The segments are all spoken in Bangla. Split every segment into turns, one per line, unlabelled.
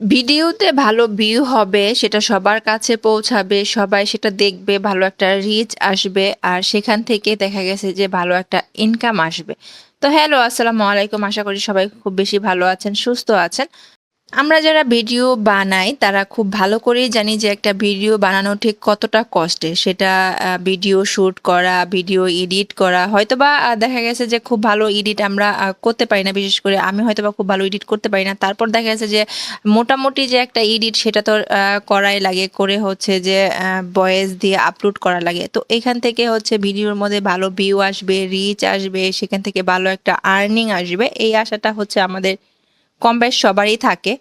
ভিডিওতে ভালো ভিউ হবে, সেটা সবার কাছে পৌঁছাবে, সবাই সেটা দেখবে, ভালো একটা রিচ আসবে, আর সেখান থেকে দেখা গেছে যে ভালো একটা ইনকাম আসবে। তো হ্যালো আসসালামু আলাইকুম, আশা করি সবাই খুব বেশি ভালো আছেন, সুস্থ আছেন। আমরা যারা ভিডিও বানাই, তারা খুব ভালো করেই জানি যে একটা ভিডিও বানানো ঠিক কতটা কষ্টের। সেটা ভিডিও শ্যুট করা, ভিডিও এডিট করা, হয়তোবা দেখা গেছে যে খুব ভালো এডিট আমরা করতে পারি না। বিশেষ করে আমি হয়তোবা খুব ভালো এডিট করতে পারি না। তারপর দেখা গেছে যে মোটামুটি যে একটা এডিট, সেটা তো করাই লাগে, করে হচ্ছে যে ভয়েস দিয়ে আপলোড করা লাগে। তো এখান থেকে হচ্ছে ভিডিওর মধ্যে ভালো ভিউ আসবে রিচ আসবে, সেখান থেকে ভালো একটা আর্নিং আসবে। এই আশাটা হচ্ছে আমাদের কম বেশ সবারই থাকে।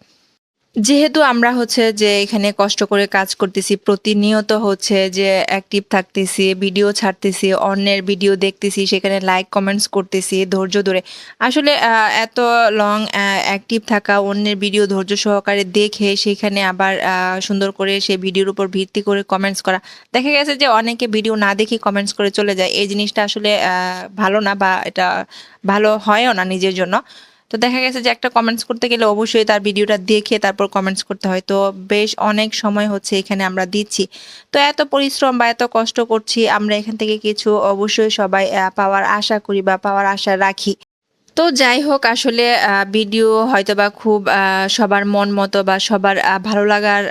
যেহেতু আমরা হচ্ছে যে এখানে কষ্ট করে কাজ করতেছি, প্রতিনিয়ত হচ্ছে যে অ্যাক্টিভ থাকতেছি ভিডিও ছাড়তেছি, অন্যের ভিডিও দেখতেছি, সেখানে লাইক কমেন্টস করতেছি, ধৈর্য ধরে। আসলে এত লং অ্যাক্টিভ থাকা, অন্যের ভিডিও ধৈর্য সহকারে দেখে, সেখানে আবার সুন্দর করে সে ভিডিওর উপর ভিত্তি করে কমেন্টস করা। দেখা গেছে যে অনেকে ভিডিও না দেখে কমেন্টস করে চলে যায়। এই জিনিসটা আসলে ভালো না বা এটা ভালো হয়ও না নিজের জন্য। তো দেখা গেছে যে একটা কমেন্টস করতে গেলে অবশ্যই তার ভিডিওটা দেখে তারপর কমেন্টস করতে হয়। তো বেশ অনেক সময় হচ্ছে এখানে আমরা দিচ্ছি। তো এত পরিশ্রম বা এত কষ্ট করছি, আমরা এখান থেকে কিছু অবশ্যই সবাই পাওয়ার আশা করি বা পাওয়ার আশা রাখি। তো যাই হোক, আসলে ভিডিও হয়তো বা খুব সবার মন মতো বা সবার ভালো লাগার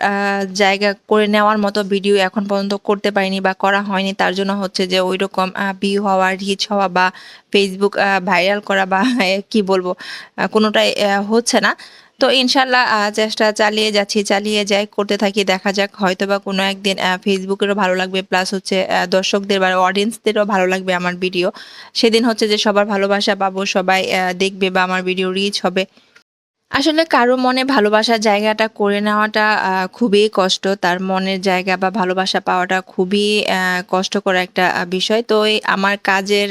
জায়গা করে নেওয়ার মতো ভিডিও এখন পর্যন্ত করতে পারিনি বা করা হয়নি। তার জন্য হচ্ছে যে ওই রকম ভিউ হওয়া রিচ হওয়া বা ফেসবুক ভাইরাল করা বা কি বলব কোনোটাই হচ্ছে না। তো ইনশাল্লাহ চেষ্টা চালিয়ে যাচ্ছি, চালিয়ে যাই, করতে থাকি, দেখা যাক হয়তো বা কোনো একদিন ফেসবুকেরও ভালো লাগবে প্লাস হচ্ছে দর্শকদের বা অডিয়েন্সদেরও ভালো লাগবে আমার ভিডিও সেদিন হচ্ছে যে সবার ভালোবাসা পাবো, সবাই দেখবে বা আমার ভিডিও রিচ হবে। আসলে কারও মনে ভালোবাসার জায়গাটা করে নেওয়াটা খুবই কষ্ট। তার মনের জায়গা বা ভালোবাসা পাওয়াটা খুবই কষ্টকর একটা বিষয়। তো আমার কাজের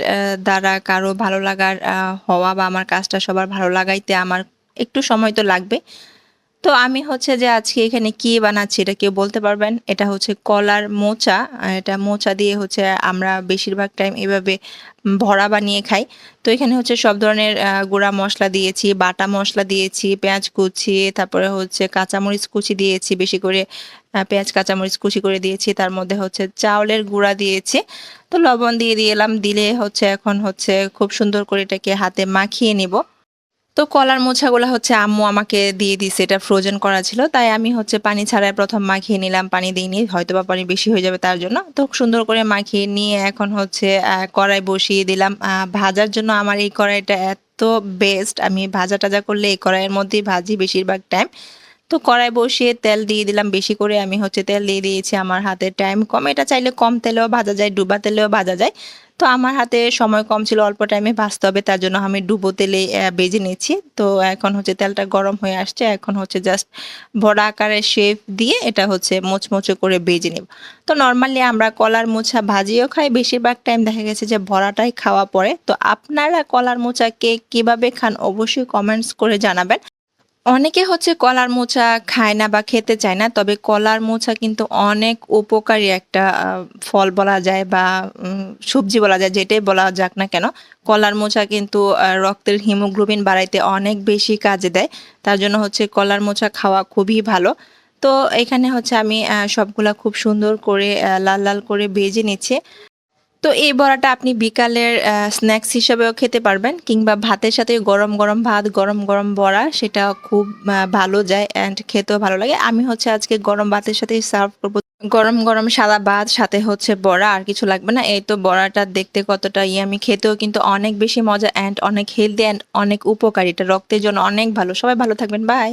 দ্বারা কারও ভালো লাগার হওয়া বা আমার কাজটা সবার ভালো লাগাইতে আমার একটু সময় তো লাগবে। তো আমি হচ্ছে যে আজকে এখানে কি বানাচ্ছি এটা কেউ বলতে পারবেন? এটা হচ্ছে কলার মোচা। এটা মোচা দিয়ে হচ্ছে আমরা বেশিরভাগ টাইম এভাবে ভরা বানিয়ে খাই। তো এখানে হচ্ছে সব ধরনের গুঁড়া মশলা দিয়েছি, বাটা মশলা দিয়েছি, পেঁয়াজ কুচি, তারপরে হচ্ছে কাঁচামরিচ কুচি দিয়েছি, বেশি করে পেঁয়াজ, কাঁচামরিচ কুচি করে দিয়েছি। তার মধ্যে হচ্ছে চাউলের গুঁড়া দিয়েছি। তো লবণ দিয়ে দিলাম। দিলে হচ্ছে এখন হচ্ছে খুব সুন্দর করে এটাকে হাতে মাখিয়ে নিব। তো কলার মোছাগুলো হচ্ছে আম্মু আমাকে দিয়ে দিছে এটা ফ্রোজেন করা ছিল। তাই আমি হচ্ছে পানি ছাড়াই প্রথম মাখিয়ে নিলাম, পানি দিইনি হয়তো বা পানি বেশি হয়ে যাবে তার জন্য। তো সুন্দর করে মাখিয়ে নিয়ে এখন হচ্ছে কড়াই বসিয়ে দিলাম। ভাজার জন্য আমার এই কড়াইটা এত বেস্ট আমি ভাজা টাজা করলে এই কড়াইয়ের মধ্যেই ভাজি বেশিরভাগ টাইম তো কড়াই বসিয়ে তেল দিয়ে দিলাম, বেশি করে আমি হচ্ছে তেল দিয়ে দিয়েছি, আমার হাতে টাইম কম। এটা চাইলে কম তেলেও ভাজা যায়, ডুবা তেলেও ভাজা যায়। তো আমার হাতে সময় কম ছিল, অল্প টাইমে ভাজতে হবে, তার জন্য আমি ডুবো তেলে বেজে নিয়েছি। তো এখন হচ্ছে তেলটা গরম হয়ে আসছে, এখন হচ্ছে জাস্ট বড় আকারের শেপ দিয়ে এটা হচ্ছে মোচমোচো করে বেজে নেব। তো নর্মালি আমরা কলার মোচা ভাজিও খাই, বেশিরভাগ টাইম দেখা গেছে যে ভরাটাই খাওয়া পড়ে। তো আপনারা কলার মোচা কে কীভাবে খান অবশ্যই কমেন্টস করে জানাবেন। অনেকে হচ্ছে কলার মোচা খায় না বা খেতে চায় না, তবে কলার মোচা কিন্তু অনেক উপকারী একটা ফল বলা যায় বা সবজি বলা যায়, যেটাই বলা যাক না কেন। কলার মোচা কিন্তু রক্তের হিমোগ্লোবিন বাড়াইতে অনেক বেশি কাজে দেয়। তার জন্য হচ্ছে কলার মোচা খাওয়া খুবই ভালো। তো এখানে হচ্ছে আমি সবগুলা খুব সুন্দর করে লাল লাল করে ভেজে নিচ্ছি। তো এই বড়াটা আপনি বিকালের স্ন্যাক্স হিসেবেও খেতে পারবেন কিংবা ভাতের সাথে গরম গরম ভাত, গরম গরম বড়া, সেটা খুব ভালো যায় অ্যান্ড খেতেও ভালো লাগে। আমি হচ্ছে আজকে গরম ভাতের সাথে সার্ভ করব। গরম গরম সাদা ভাত, সাথে হচ্ছে বড়া, আর কিছু লাগবে না। এই তো বড়াটা দেখতে কতটা ইয়ে আমি খেতেও কিন্তু অনেক বেশি মজা অ্যান্ড অনেক হেলদি অ্যান্ড অনেক উপকারী। এটা রক্তের জন্য অনেক ভালো। সবাই ভালো থাকবেন। বাই